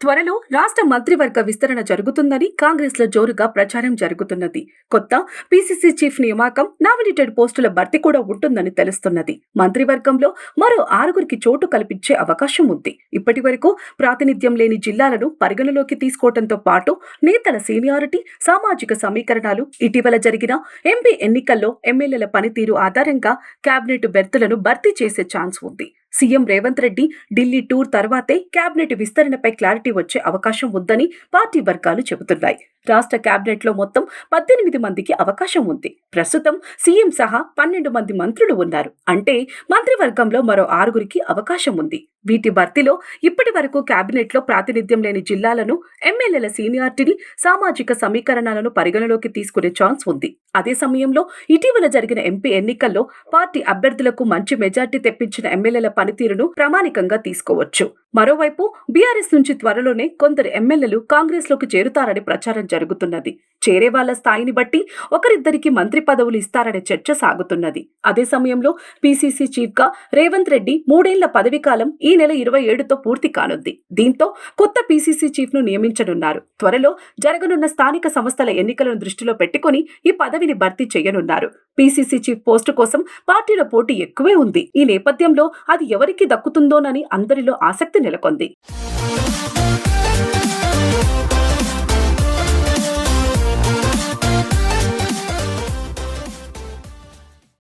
త్వరలో రాష్ట్ర మంత్రివర్గ విస్తరణ జరుగుతుందని కాంగ్రెస్లో జోరుగా ప్రచారం జరుగుతున్నది. కొత్త పీసీసీ చీఫ్ నియామకం నామినేటెడ్ పోస్టుల భర్తీ కూడా ఉంటుందని తెలుస్తున్నది. మంత్రివర్గంలో మరో ఆరుగురికి చోటు కల్పించే అవకాశం ఉంది. ఇప్పటి వరకు ప్రాతినిధ్యం లేని జిల్లాలను పరిగణలోకి తీసుకోవడంతో పాటు నేతల సీనియారిటీ సామాజిక సమీకరణాలు ఇటీవల జరిగిన ఎంపీ ఎన్నికల్లో ఎమ్మెల్యేల పనితీరు ఆధారంగా కేబినెట్ బెర్తులను భర్తీ చేసే ఛాన్స్ ఉంది. సీఎం రేవంత్ రెడ్డి ఢిల్లీ టూర్ తర్వాతే కేబినెట్ విస్తరణపై క్లారిటీ వచ్చే అవకాశం ఉందని పార్టీ వర్గాలు చెబుతున్నాయి. రాష్ట్ర కేబినెట్లో మొత్తం పద్దెనిమిది మందికి అవకాశం ఉంది. ప్రస్తుతం సీఎం సహా పన్నెండు మంది మంత్రులు ఉన్నారు. అంటే మంత్రివర్గంలో మరో ఆరుగురికి అవకాశం ఉంది. వీటి భర్తీలో ఇప్పటి వరకు కేబినెట్లో ప్రాతినిధ్యం లేని జిల్లాలను ఎమ్మెల్యేల సీనియారిటీని సామాజిక సమీకరణాలను పరిగణలోకి తీసుకునే ఛాన్స్ ఉంది. అదే సమయంలో ఇటీవల జరిగిన ఎంపీ ఎన్నికల్లో పార్టీ అభ్యర్థులకు మంచి మెజార్టీ తెప్పించిన ఎమ్మెల్యేల పనితీరును ప్రామాణికంగా తీసుకోవచ్చు. మరోవైపు బీఆర్ఎస్ నుంచి త్వరలోనే కొందరు ఎమ్మెల్యేలు కాంగ్రెస్లోకి చేరుతారని ప్రచారం జరుగుతున్నది. చేరే వాళ్ళ స్థాయిని బట్టి ఒకరిద్దరికి మంత్రి పదవులు ఇస్తారనే చర్చ సాగుతున్నది. అదే సమయంలో పీసీసీ చీఫ్గా రేవంత్ రెడ్డి మూడేళ్ళ పదవీ కాలం ఈ నెల ఇరవై ఏడుతో పూర్తి కానుంది. దీంతో కొత్త పీసీసీ చీఫ్ను నియమించనున్నారు. త్వరలో జరగనున్న స్థానిక సంస్థల ఎన్నికలను దృష్టిలో పెట్టుకుని ఈ పదవిని భర్తీ చేయనున్నారు. పీసీసీ చీఫ్ పోస్టు కోసం పార్టీలో పోటీ ఎక్కువే ఉంది. ఈ నేపథ్యంలో అది ఎవరికి దక్కుతుందోనని అందరిలో ఆసక్తి నెలకొంది.